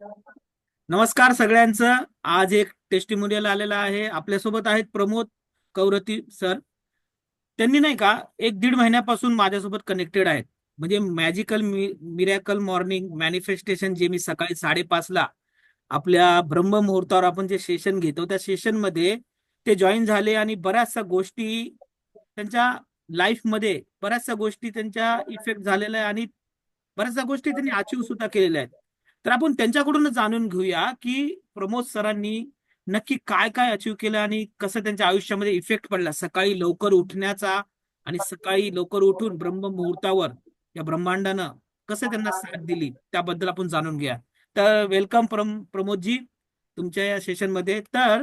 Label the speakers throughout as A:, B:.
A: नमस्कार सगळ्यांचं. आज एक टेस्टिमोनियल आलेला आहे. आपल्यासोबत आहेत प्रमोद कौरती सर त्यांनी नाही का एक दीड महिन्यापासून माझ्यासोबत कनेक्टेड आहेत. म्हणजे मॅजिकल मिरॅकल मॉर्निंग मॅनिफेस्टेशन जे मी सकाळी साडेपाचला आपल्या ब्रह्म मुहूर्तावर आपण जे सेशन घेतो त्या सेशनमध्ये ते जॉईन झाले आणि बऱ्याचशा गोष्टी त्यांच्या लाईफमध्ये बऱ्याचशा गोष्टी त्यांच्या इफेक्ट झालेल्या आहे आणि बऱ्याचशा गोष्टी त्यांनी अचीव सुद्धा केलेल्या आहेत. तर आपण त्यांच्याकडूनच जाणून घेऊया की प्रमोद सरांनी नक्की काय काय अचीव केलं आणि कसं त्यांच्या आयुष्यामध्ये इफेक्ट पडला. सकाळी लवकर उठण्याचा आणि सकाळी लवकर उठून ब्रह्म मुहूर्तावर या ब्रह्मांडानं कसं त्यांना साथ दिली त्याबद्दल आपण जाणून घ्या तर वेलकम प्रम प्रमोदजी तुमच्या या सेशनमध्ये तर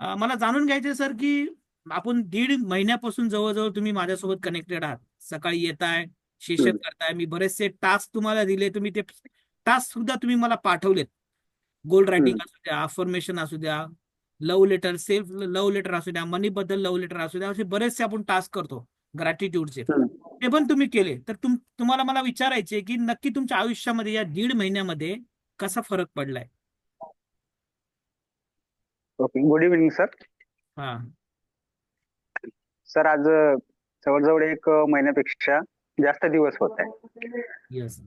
A: अं, मला जाणून घ्यायचे सर की आपण दीड महिन्यापासून जवळजवळ तुम्ही माझ्यासोबत कनेक्टेड आहात. सकाळी येताय सेशन करताय. मी बरेचसे टास्क तुम्हाला दिले तुम्ही ते टास्क सुद्धा तुम्ही मला पाठवलेत. गोल्ड रायटिंग असू द्या अफर्मेशन असू द्या love letter self love letter असू द्या मनी बद्दल लव्ह लेटर असू द्या असे बरेचसे आपण टास्क करतो ग्रॅटिट्यूडचे ते पण तुम्ही केले. तर तुम तुम्हाला मला विचारायचे की नक्की तुमच्या आयुष्यामध्ये या दीड महिन्यामध्ये कसा फरक पडलाय?
B: ओके गुड इव्हनिंग सर
A: हा.
B: सर आज जवळजवळ एक महिन्यापेक्षा जास्त दिवस होत आहे.
A: येस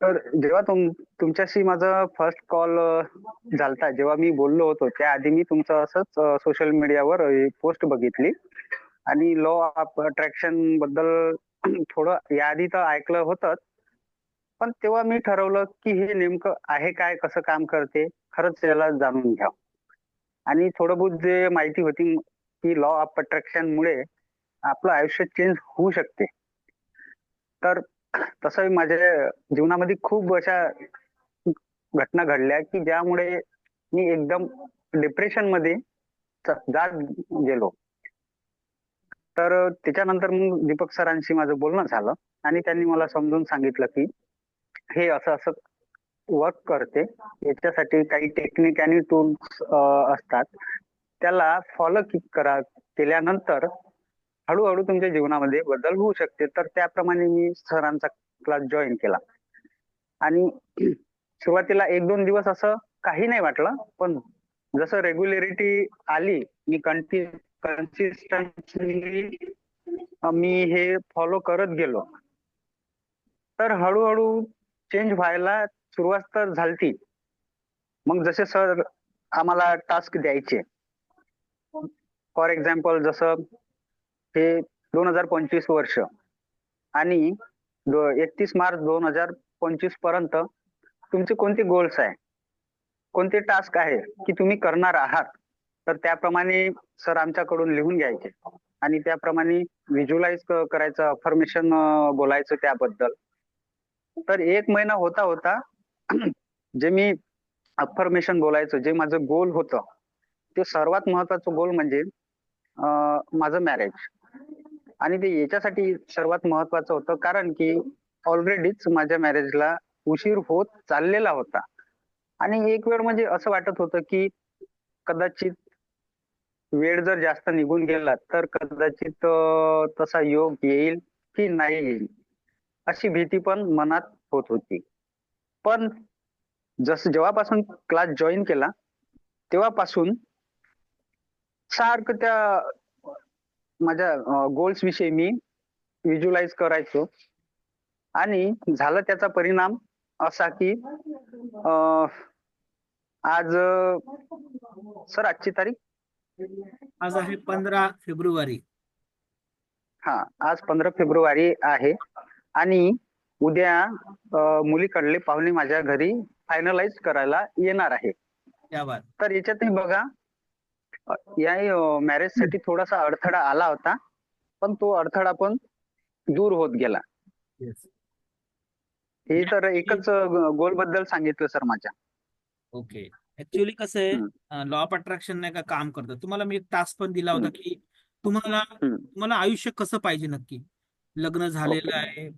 B: तर जेव्हा तुम तुमच्याशी माझा फर्स्ट कॉल झालता जेव्हा मी बोललो होतो त्याआधी मी तुमचं असंच सोशल मीडियावर पोस्ट बघितली. आणि लॉ ऑफ अट्रॅक्शनबद्दल थोडं याआधी तर ऐकलं होतंच. पण तेव्हा मी ठरवलं की हे नेमकं आहे काय कसं काम करते खरंच याला जाणून घ्या. आणि थोडं बहुत जे माहिती होती की लॉ ऑफ अट्रॅक्शन मुळे आपलं आयुष्य चेंज होऊ शकते. तर तसं माझ्या जीवनामध्ये खूप अशा घटना घडल्या की ज्यामुळे मी एकदम डिप्रेशनमध्ये जात गेलो. तर त्याच्यानंतर मग दीपक सरांशी माझं बोलणं झालं आणि त्यांनी मला समजून सांगितलं की हे असं असं वर्क करते. याच्यासाठी काही टेक्निक आणि टूल्स असतात. त्याला फॉलो करा केल्यानंतर हळूहळू तुमच्या जीवनामध्ये बदल होऊ शकते. तर त्याप्रमाणे मी सरांचा क्लास जॉईन केला. आणि सुरुवातीला एक दोन दिवस असं काही नाही वाटलं पण जसं रेग्युलरिटी आली मी कंटि कन्सिस्टन्सी मी हे फॉलो करत गेलो. तर हळूहळू चेंज व्हायला सुरुवात तर झालती. मग जसे सर आम्हाला टास्क द्यायचे. फॉर एक्झाम्पल जसं हे दोन हजार पंचवीस वर्ष. आणि एकतीस मार्च दोन हजार पंचवीसपर्यंत तुमचे कोणते गोल्स आहे? कोणते टास्क आहे की तुम्ही करणार आहात? तर त्याप्रमाणे सर आमच्याकडून लिहून घ्यायचे. आणि त्याप्रमाणे व्हिज्युलाइज करायचं अफर्मेशन बोलायचं त्याबद्दल. तर एक महिना होता होता जे मी अफर्मेशन बोलायचं जे माझं गोल होतं ते सर्वात महत्वाचं गोल म्हणजे माझं मॅरेज आणि ते याच्यासाठी सर्वात महत्वाचं होतं कारण की ऑलरेडीच माझ्या मॅरेजला उशीर होत चाललेला होता. आणि एक वेळ म्हणजे असं वाटत होतं की कदाचित वेळ जर जास्त निघून गेला तर कदाचित तसा योग येईल की नाही येईल अशी भीती पण मनात होत होती. पण जस जेव्हापासून क्लास जॉईन केला तेव्हापासून सारखं त्या माझ्या गोल्स विषयी मी व्हिज्युअलाइज करायचो. आणि झालं त्याचा परिणाम असा की आज सर आजची तारीख?
A: आज आहे पंधरा फेब्रुवारी.
B: हा आज पंधरा फेब्रुवारी आहे. आणि उद्या मुलीकडले पाहुणे माझ्या घरी फायनलाइज करायला येणार आहे. तर याच्यातही बघा या मॅरेजसाठी थोडासा अडथळा आला होता पण तो अडथळा पण दूर होत गेला हे तर एकच गोलबद्दल सांगितलं सर माझ्या
A: ओके ऍक्च्युअली कसं. आहे लॉ ऑफ अट्रॅक्शन नाही का काम करतं तुम्हाला मी एक टास्क पण दिला होता. की तुम्हाला. तुम्हाला आयुष्य कसं पाहिजे नक्की लग्न झालेलं. आहे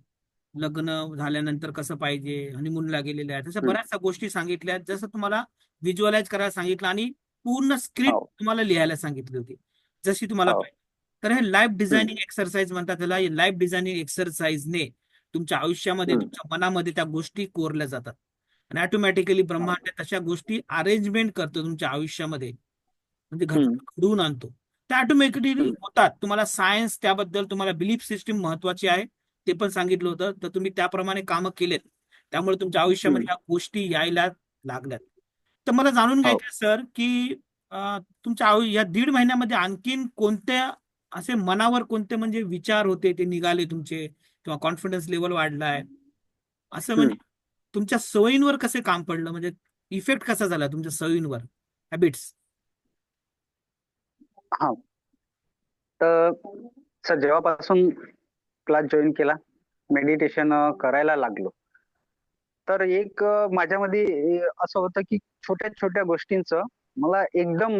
A: लग्न झाल्यानंतर कसं पाहिजे हनीमूनला गेलेले आहे तशा. बऱ्याचशा गोष्टी सांगितल्या. जसं तुम्हाला व्हिज्युअलाइज करायला सांगितलं आणि पूर्ण स्क्रिप्ट
B: हो.
A: तुम्हाला लिहायला सांगितली होती. जशी तुम्हाला
B: हो.
A: पाहिजे. तर हे लाईफ डिझायनिंग एक्सरसाइज म्हणतात त्याला. लाईफ डिझायनिंग एक्सरसाइजने तुमच्या आयुष्यामध्ये. तुमच्या मनामध्ये त्या गोष्टी कोरल्या जातात. आणि ऑटोमॅटिकली ब्रह्मांड तशा गोष्टी अरेंजमेंट करतो तुमच्या आयुष्यामध्ये. म्हणजे. घडवून आणतो. त्या ऑटोमॅटिकली. होतात. तुम्हाला सायन्स त्याबद्दल तुम्हाला बिलीफ सिस्टीम महत्वाची आहे. ते पण सांगितलं होतं. तर तुम्ही त्याप्रमाणे कामं केलेत. त्यामुळे तुमच्या आयुष्यामध्ये ह्या गोष्टी यायला लागल्यात. तर मला जाणून
B: हो.
A: घ्यायचं सर की तुमच्या या दीड महिन्यामध्ये आणखीन कोणत्या असे मनावर कोणते म्हणजे विचार होते ते निघाले तुमचे किंवा कॉन्फिडन्स लेवल वाढलाय? असं म्हणजे तुमच्या सवयींवर कसे काम पडलं? म्हणजे इफेक्ट कसा झाला तुमच्या सवयींवर? हॅबिट्स
B: हा. तर सर जेव्हापासून क्लास जॉईन केला मेडिटेशन करायला लागलो तर एक माझ्यामध्ये असं होतं की छोट्या छोट्या गोष्टींचं मला एकदम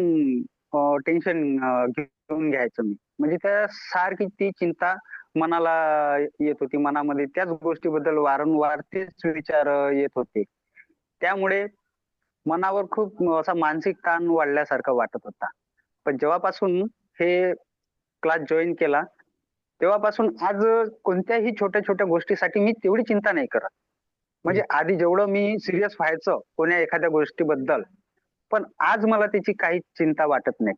B: टेन्शन घेऊन घ्यायचं मी. म्हणजे त्या सारखी ती चिंता मनाला येत होती. मनामध्ये त्याच गोष्टीबद्दल वारंवार तेच विचार येत होते. त्यामुळे मनावर खूप असा मानसिक ताण वाढल्यासारखा वाटत होता. पण जेव्हापासून हे क्लास जॉईन केला तेव्हापासून आज कोणत्याही छोट्या छोट्या गोष्टीसाठी मी तेवढी चिंता नाही करत. म्हणजे आधी जेवढं मी सिरियस व्हायचं कोण्या एखाद्या गोष्टीबद्दल पण आज मला त्याची काही चिंता वाटत नाही.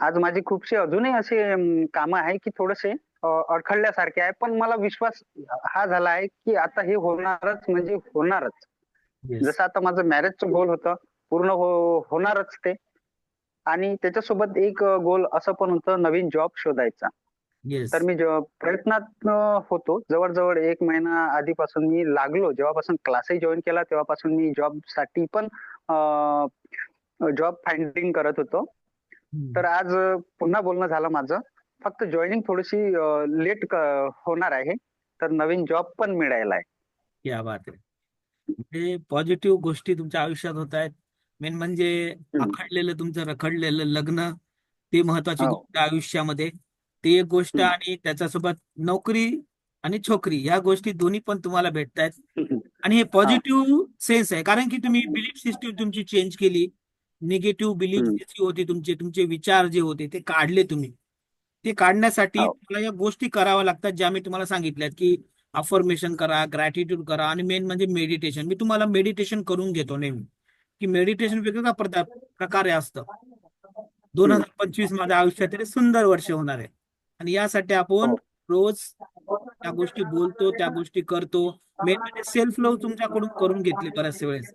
B: आज माझी खूपशी अजूनही असे कामं आहे की थोडेसे अडखळल्यासारखे आहे पण मला विश्वास हा झाला आहे की आता हे होणारच म्हणजे होणारच. जसं आता माझं मॅरेजचं गोल होतं पूर्ण हो होणारच ते. आणि त्याच्यासोबत एक गोल असं पण होतं नवीन जॉब शोधायचा.
A: येस
B: तर मी जेव्हा प्रयत्नात होतो जवळजवळ एक महिना आधीपासून मी लागलो जेव्हापासून क्लासही जॉईन केला तेव्हापासून मी जॉबसाठी पण जॉब फाइंडिंग करत होतो. तर आज पुन्हा बोलणं झालं माझं. फक्त जॉईनिंग थोडीशी लेट होणार आहे. तर नवीन जॉब पण मिळायला आहे.
A: क्या बात आहे. म्हणजे पॉझिटिव्ह गोष्टी तुमच्या आयुष्यात होत आहेत. मेन म्हणजे. आखडलेलं तुमचं रखडलेलं लग्न ते महत्वाची
B: हो.
A: गोष्ट आयुष्यामध्ये. ती एक गोष्ट. आणि त्याच्यासोबत नोकरी आणि छोकरी ह्या गोष्टी दोन्ही पण तुम्हाला भेटतायत. आणि हे पॉझिटिव्ह सेन्स आहे कारण की तुम्ही बिलीफ सिस्टीम तुमची चेंज केली. Negative belief. जी होती तुमचे तुमचे विचार जे होते ते काढले तुम्ही. ते काढण्यासाठी
B: हो.
A: तुम्हाला या गोष्टी कराव्या लागतात ज्या मी तुम्हाला सांगितल्यात की अफर्मेशन करा ग्रॅटिट्यूड करा आणि मेन म्हणजे मेडिटेशन मी तुम्हाला मेडिटेशन करून घेतो नेहमी. की मेडिटेशन वेगवेगळ्या प्रकारे असतं. दोन हजार पंचवीस माझ्या आयुष्यात सुंदर वर्ष होणार आहे. आणि यासाठी आपण
B: हो.
A: रोज त्या गोष्टी बोलतो त्या गोष्टी करतो. मेन म्हणजे सेल्फ लव्ह तुमच्याकडून करून घेतली बऱ्याचशा वेळेस.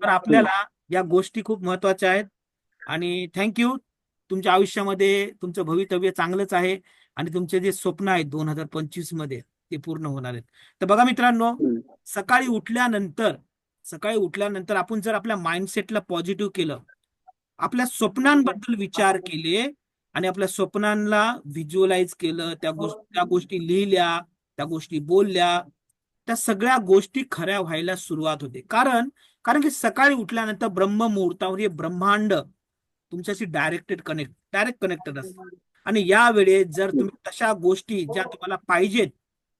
A: तर आपल्याला या गोष्टी खूप महत्त्वाच्या आहेत. आणि थँक्यू तुमच्या आयुष्यामध्ये तुमचं भवितव्य चांगलंच आहे. आणि तुमचे जे स्वप्न आहेत दोन हजार पंचवीसमध्ये ते पूर्ण होणार आहेत. तर बघा मित्रांनो. सकाळी उठल्यानंतर सकाळी उठल्यानंतर आपण जर आपल्या माइंडसेटला पॉझिटिव्ह केलं आपल्या स्वप्नांबद्दल विचार केले आणि आपल्या स्वप्नांना व्हिज्युअलाइज केलं त्या गोष्टी त्या गोष्टी लिहिल्या त्या गोष्टी बोलल्या त्या सगळ्या गोष्टी खऱ्या व्हायला सुरुवात होते. कारण कारण की सकाळी उठल्यानंतर ब्रह्म मुहूर्तावर हे ब्रह्मांड तुमच्याशी डायरेक्टेड कनेक्ट डायरेक्ट कनेक्टेड असतं. आणि या वेळेत जर तुम्ही तशा गोष्टी ज्या तुम्हाला पाहिजेत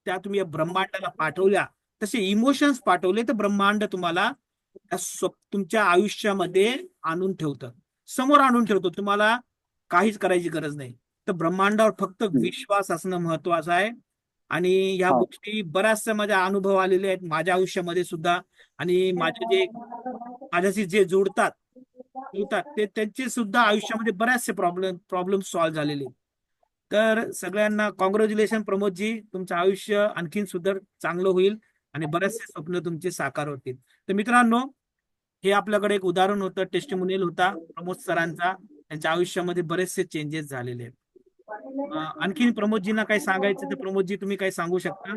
A: त्या तुम्ही या ब्रह्मांडाला पाठवल्या तसे इमोशन्स पाठवले तर ब्रह्मांड तुम्हाला तुमच्या आयुष्यामध्ये आणून ठेवतं. समोर आणून ठेवतो. तुम्हाला काहीच करायची गरज नाही. तर ब्रह्मांडावर फक्त विश्वास असणं महत्वाचं आहे. आणि ह्या
B: हो.
A: गोष्टी बऱ्याचशा माझ्या अनुभव आलेले आहेत माझ्या आयुष्यामध्ये सुद्धा. आणि माझे जे माझ्याशी जे जोडतात जुळतात ते त्यांचे सुद्धा आयुष्यामध्ये बऱ्याचशे प्रॉब्लेम प्रॉब्लेम सॉल्व्ह झालेले. तर सगळ्यांना कॉंग्रॅच्युलेशन प्रमोदजी तुमचं आयुष्य आणखीन सुद्धा चांगलं होईल आणि बरेचसे स्वप्न तुमचे साकार होतील. तर मित्रांनो हे आपल्याकडे एक उदाहरण होतं टेस्टिमोनियल होता प्रमोद सरांचा. त्यांच्या आयुष्यामध्ये बरेचसे चेंजेस झालेले आहेत. आणखीन प्रमोदजींना काही सांगायचं तर प्रमोदजी तुम्ही काही सांगू शकता?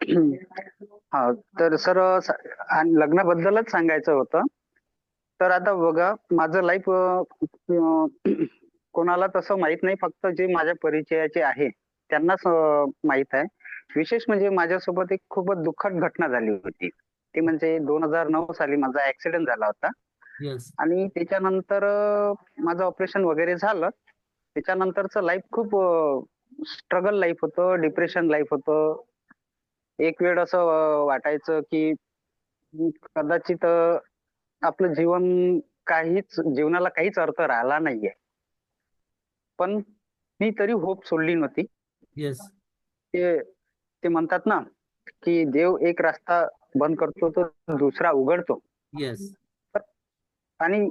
B: हा तर सर लग्नाबद्दलच सांगायचं होतं. तर आता बघा माझं लाईफ कोणाला तसं माहीत नाही फक्त जे माझ्या परिचयाचे आहे त्यांनाच माहीत आहे. विशेष म्हणजे माझ्यासोबत एक खूपच दुःखद घटना झाली होती. ती म्हणजे दोन हजार नऊ साली माझा ऍक्सिडेंट झाला होता.
A: येस
B: आणि त्याच्यानंतर माझं ऑपरेशन वगैरे झालं. त्याच्यानंतरचं लाईफ खूप स्ट्रगल लाईफ होतं डिप्रेशन लाईफ होतं. एक वेळ असं वाटायचं की कदाचित आपलं जीवन काहीच जीवनाला काहीच अर्थ राहिला नाहीये. पण मी तरी होप सोडली नव्हती.
A: येस
B: ते ते म्हणतात ना की देव एक रस्ता बंद करतो तर दुसरा उघडतो.
A: येस
B: आणि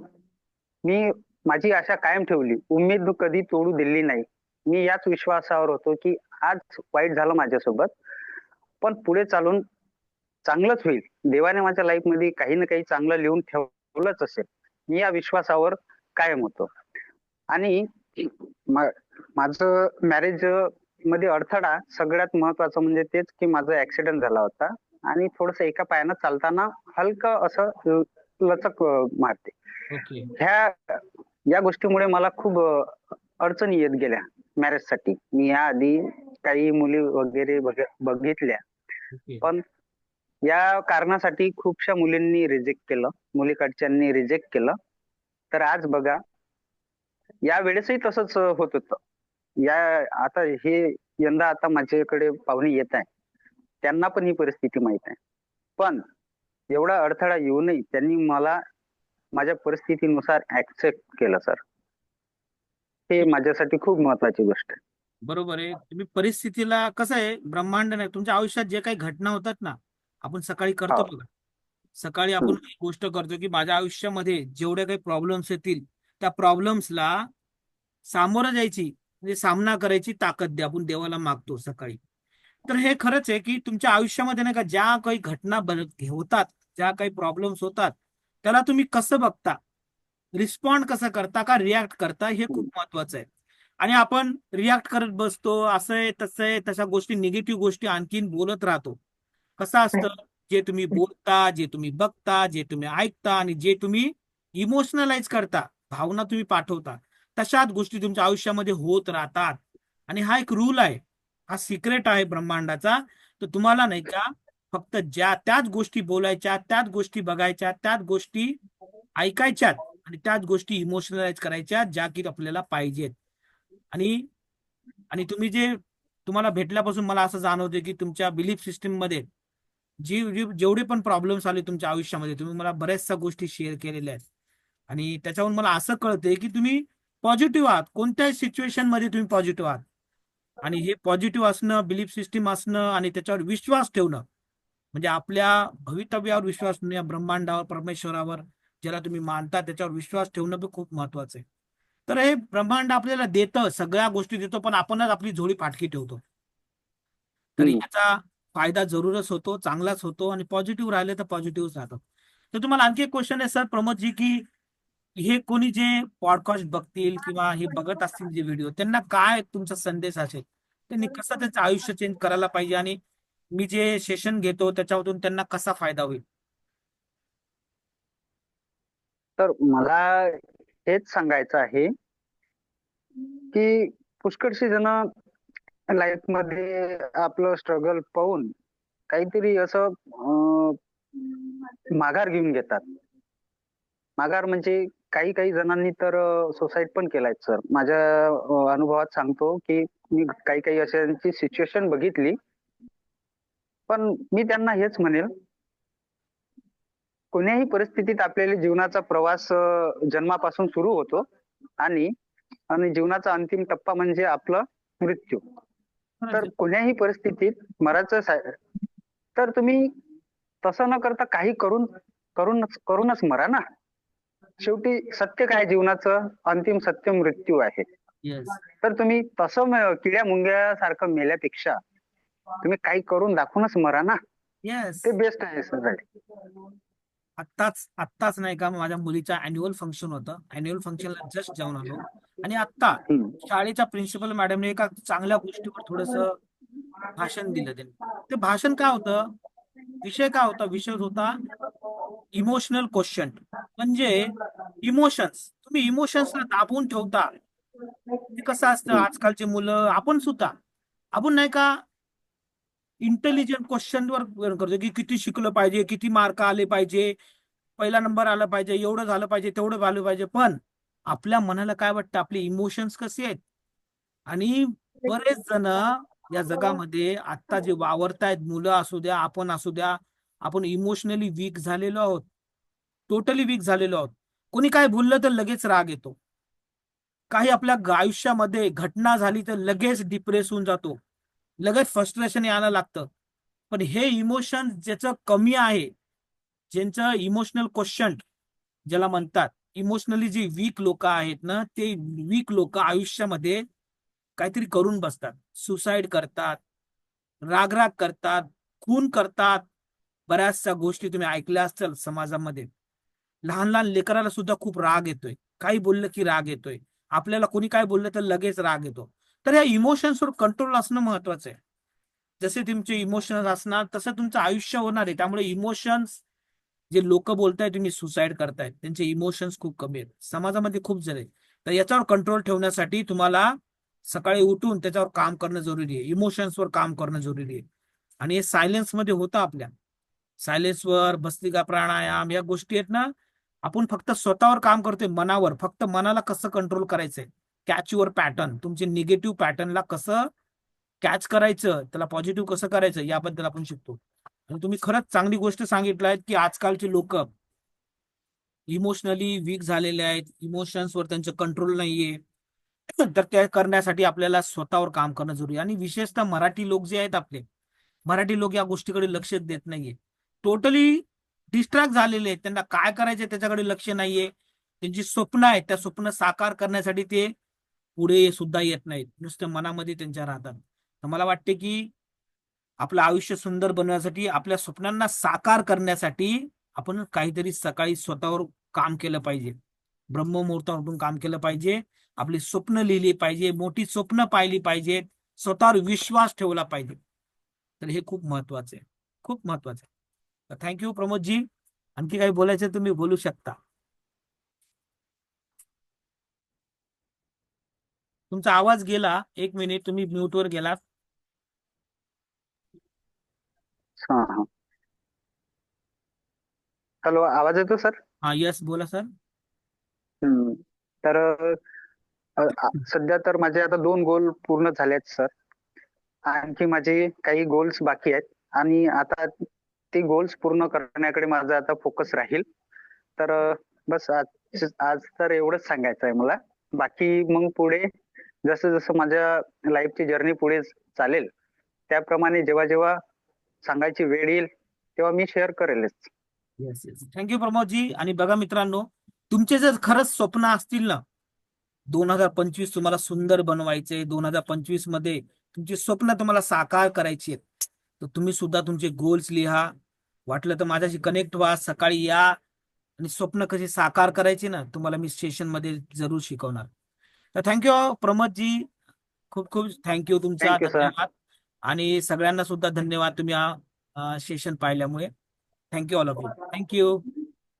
B: मी माझी आशा कायम ठेवली. उमेद कधी तोडू दिली नाही. मी याच विश्वासावर होतो की आज वाईट झालं माझ्यासोबत पण पुढे चालून चांगलंच होईल. देवाने माझ्या लाईफमध्ये काही ना काही चांगलं लिहून ठेवलंच असेल. मी या विश्वासावर कायम होतो. आणि माझं मॅरेजमध्ये अडथळा सगळ्यात महत्वाचं म्हणजे तेच की माझा ऍक्सिडेंट झाला होता. आणि थोडस एका पायानं चालताना हलकं असं लचक मारते. ह्या या गोष्टीमुळे मला खूप अडचणी येत गेल्या मॅरेजसाठी. मी याआधी काही मुली वगैरे बघ- बघितल्या. पण या कारणासाठी खूपशा मुलींनी रिजेक्ट केलं. मुलीकडच्यांनी रिजेक्ट केलं. तर आज बघा या वेळेसही तसंच होत होतं. या आता हे यंदा आता माझ्याकडे पाहुणे येत आहे त्यांना पण ही परिस्थिती माहीत आहे. पण एवढा अडथळा येऊनही त्यांनी मला माझ्या परिस्थितीनुसार ऍक्सेप्ट केलं सर हे माझ्यासाठी खूप महत्वाची गोष्ट आहे.
A: बरोबर आहे. तुम्ही परिस्थितीला कसं आहे ब्रह्मांड नाही तुमच्या आयुष्यात जे काही घटना होतात ना आपण सकाळी करतो
B: हो.
A: बघा. सकाळी आपण गोष्ट करतो की माझ्या आयुष्यामध्ये जेवढे काही प्रॉब्लेम्स येतील त्या प्रॉब्लेम्सला सामोरं जायची म्हणजे सामना करायची ताकद द्या. आपण देवाला मागतो सकाळी. तर हे खरंच आहे की तुमच्या आयुष्यामध्ये नाही का ज्या काही घटना होतात ज्या काही प्रॉब्लेम्स होतात त्याला तुम्ही कसं बघता? रिस्पॉन्ड कसं करता का रिॲक्ट करता? हे खूप महत्वाचं आहे. आणि आपण रिॲक्ट करत बसतो असं आहे तसं आहे तशा गोष्टी निगेटिव्ह गोष्टी आणखीन बोलत राहतो. कसं असतं? जे तुम्ही बोलता जे तुम्ही बघता जे तुम्ही ऐकता आणि जे तुम्ही इमोशनलाइज करता भावना तुम्ही पाठवता तशाच गोष्टी तुमच्या आयुष्यामध्ये होत राहतात. आणि हा एक रूल आहे. हा सिक्रेट आहे ब्रह्मांडाचा. तर तुम्हाला नाही का फक्त ज्या त्याच गोष्टी बोलायच्या त्याच गोष्टी बघायच्या त्याच गोष्टी ऐकायच्यात आणि त्याच गोष्टी इमोशनलाइज करायच्या ज्या की आपल्याला पाहिजेत. आणि आणि तुम्ही जे तुम्हाला भेटल्यापासून मला असं जाणवते की तुमच्या बिलीफ सिस्टीममध्ये जी जी- जेवढे पण प्रॉब्लेम्स आले तुमच्या आयुष्यामध्ये तुम्ही मला बऱ्याचशा गोष्टी शेअर केलेल्या आहेत. आणि त्याच्यावरून मला असं कळतंय की तुम्ही पॉझिटिव्ह आहात. कोणत्याही सिच्युएशनमध्ये तुम्ही पॉझिटिव्ह आहात. आणि हे पॉझिटिव्ह असणं बिलीफ सिस्टीम असणं आणि त्याच्यावर विश्वास ठेवणं म्हणजे आपल्या भवितव्यावर विश्वास या ब्रह्मांडावर परमेश्वरावर ज्याला तुम्ही मानता त्याच्यावर विश्वास ठेवणं पण खूप महत्वाचं आहे. तर हे ब्रह्मांड आपल्याला देतं सगळ्या गोष्टी देतो पण आपणच आपली झोळी फाटकी ठेवतो. तर. याचा फायदा जरूरच होतो चांगलाच होतो आणि पॉझिटिव्ह राहिले तर पॉझिटिव्ह राहतो तर तुम्हाला आणखी एक क्वेश्चन आहे सर प्रमोदजी की हे कोणी जे पॉडकास्ट बघतील किंवा हे बघत असतील जे व्हिडिओ त्यांना काय तुमचा संदेश असेल? त्यांनी कसं त्यांचं आयुष्य चेंज करायला पाहिजे आणि मी जे सेशन घेतो त्याच्यामधून त्यांना कसा फायदा होईल?
B: तर मला हेच सांगायचं आहे की पुष्कळशी जण लाईफमध्ये आपलं स्ट्रगल पाहून काहीतरी असं माघार घेऊन घेतात. माघार म्हणजे काही काही जणांनी तर सुसाईड पण केलाय सर माझ्या अनुभवात सांगतो की मी काही काही अशांची सिच्युएशन बघितली. पण मी त्यांना हेच म्हणेल कोण्याही परिस्थितीत आपल्याला जीवनाचा प्रवास जन्मापासून सुरू होतो आणि आणि जीवनाचा अंतिम टप्पा म्हणजे आपलं मृत्यू. तर कोण्याही परिस्थितीत मरायचं तर तुम्ही तसं न करता काही करून करूनच करूनच मरा ना. शेवटी सत्य काय जीवनाचं? अंतिम सत्य मृत्यू आहे. तर तुम्ही तसं किड्या मुंग्यासारखं मेल्यापेक्षा तुम्ही काही करून दाखवूनच मरा ना.
A: येस
B: ते बेस्ट आहे सर
A: आत्ताच आत्ताच नाही का माझ्या मुलीचा अॅन्युअल फंक्शन होतं. अॅन्युअल फंक्शनला जस्ट जाऊन आलो. आणि आत्ता शाळेच्या प्रिन्सिपल मॅडमने एका चांगल्या गोष्टीवर थोडस भाषण दिलं त्यांनी. ते भाषण काय होतं? विषय काय होता? विषय होता इमोशनल क्वेश्चन म्हणजे इमोशन्स तुम्ही इमोशन्सला दाबून ठेवता. ते कसं असतं? आजकालची मुलं आपण सुद्धा. आपण नाही का इंटेलिजंट क्वेश्चनवर करतो की किती शिकलं पाहिजे किती मार्क आले पाहिजे पहिला नंबर आला पाहिजे एवढं झालं पाहिजे तेवढं झालं पाहिजे. पण आपल्या मनाला काय वाटतं? आपले इमोशन्स कसे आहेत? आणि बरेच जण या जगामध्ये आता जे वावरतायत मुलं असू द्या आपण असू द्या आपण इमोशनली वीक झालेलो आहोत. टोटली वीक झालेलो आहोत. कोणी काय बोललं तर लगेच राग येतो. काही आपल्या आयुष्यामध्ये घटना झाली तर लगेच डिप्रेस होऊन जातो. लगेच फ्रस्ट्रेशन यायला लागतं. पण हे इमोशन ज्याचं कमी आहे ज्यांचं इमोशनल क्वेश्चन ज्याला म्हणतात इमोशनली जी वीक लोक आहेत ना ते वीक लोक आयुष्यामध्ये काहीतरी करून बसतात. सुसाईड करतात रागराग करतात खून करतात. बऱ्याचशा गोष्टी तुम्ही ऐकल्या असतील समाजामध्ये. लहान लहान लेकराला सुद्धा खूप राग येतोय. काही बोललं की राग येतोय. आपल्याला कोणी काय बोललं तर लगेच राग येतो. तर या इमोशन्सवर कंट्रोल असणं महत्वाचं आहे. जसे तुमचे इमोशन्स असणार तसं तुमचं आयुष्य होणार आहे. त्यामुळे इमोशन्स जे लोक बोलताय तुम्ही सुसाईड करताय त्यांचे इमोशन्स खूप कमी आहेत. समाजामध्ये खूप जण आहेत. तर याच्यावर कंट्रोल ठेवण्यासाठी तुम्हाला सकाळी उठून त्याच्यावर काम करणं जरुरी आहे. इमोशन्सवर काम करणं जरुरी आहे. आणि हे सायलेन्समध्ये होतं आपल्या. सायलेन्सवर बस्तिका प्राणायाम या गोष्टी आहेत ना आपण फक्त स्वतःवर काम करतोय मनावर. फक्त मनाला कसं कंट्रोल करायचंय? कॅच युअर पॅटर्न तुमचे निगेटिव्ह पॅटर्नला कसं कॅच करायचं त्याला पॉझिटिव्ह कसं करायचं याबद्दल आपण शिकतो. आणि तुम्ही खरंच चांगली गोष्ट सांगितलं आहे की आजकालचे लोक इमोशनली वीक झालेले आहेत इमोशन्सवर त्यांचं कंट्रोल नाहीये. तर त्या करण्यासाठी आपल्याला स्वतःवर काम करणं जरुरी आहे. आणि विशेषतः मराठी लोक जे आहेत आपले मराठी लोक या गोष्टीकडे लक्ष देत नाहीये. टोटली डिस्ट्रॅक्ट झालेले आहेत. त्यांना काय करायचे त्याच्याकडे लक्ष नाहीये. त्यांची स्वप्न आहेत. त्या स्वप्न साकार करण्यासाठी ते पुढे सुद्धा येत नाहीत. नुसतं मनामध्ये त्यांच्या राहतात. तर मला वाटते की आपलं आयुष्य सुंदर बनवण्यासाठी आपल्या स्वप्नांना साकार करण्यासाठी आपण काहीतरी सकाळी स्वतःवर काम केलं पाहिजे. ब्रह्ममुहूर्तावर उठून काम केलं पाहिजे. आपली स्वप्न लिहिली पाहिजे. मोठी स्वप्न पाहिली पाहिजेत स्वतःवर विश्वास ठेवला पाहिजे. तर हे खूप महत्वाचं आहे. खूप महत्वाचं आहे. थँक्यू प्रमोदजी. आणखी काही बोलायचं तुम्ही बोलू शकता. तुमचा आवाज गेला. एक मिनिट तुम्ही म्यूटवर गेलात.
B: हा हा. हॅलो आवाज येतो सर?
A: हा यस बोला सर.
B: तर सध्या तर माझे आता दोन गोल पूर्ण झाले आहेत सर. आणखी माझे काही गोल्स बाकी आहेत. आणि आता ते गोल्स पूर्ण करण्याकडे माझा आता फोकस राहील. तर बस आज आज तर एवढंच सांगायचं आहे मला. बाकी मग पुढे जसं जसं माझ्या लाईफची जर्नी पुढे चालेल त्याप्रमाणे जेव्हा जेव्हा सांगायची वेळ येईल तेव्हा मी शेअर करेलच.
A: Yes yes thank you Pramod ji. आणि बघा मित्रांनो तुमचे जर खरंच स्वप्न असतील ना दोन हजार पंचवीस तुम्हाला सुंदर बनवायचे दोन हजार पंचवीसमध्ये तुमची स्वप्न तुम्हाला साकार करायची आहेत तर तुम्ही सुद्धा तुमचे गोल्स लिहा. वाटलं तर माझ्याशी कनेक्ट व्हा सकाळी या. आणि स्वप्न कसे साकार करायचे ना तुम्हाला मी सेशनमध्ये जरूर शिकवणार. थँक्यू प्रमोदजी. खूप खूप थँक्यू तुमचा
B: Thank you, sir.
A: धन्यवाद. आणि सगळ्यांना सुद्धा धन्यवाद तुम्ही हा सेशन पाहिल्यामुळे. Thank you all of you thank you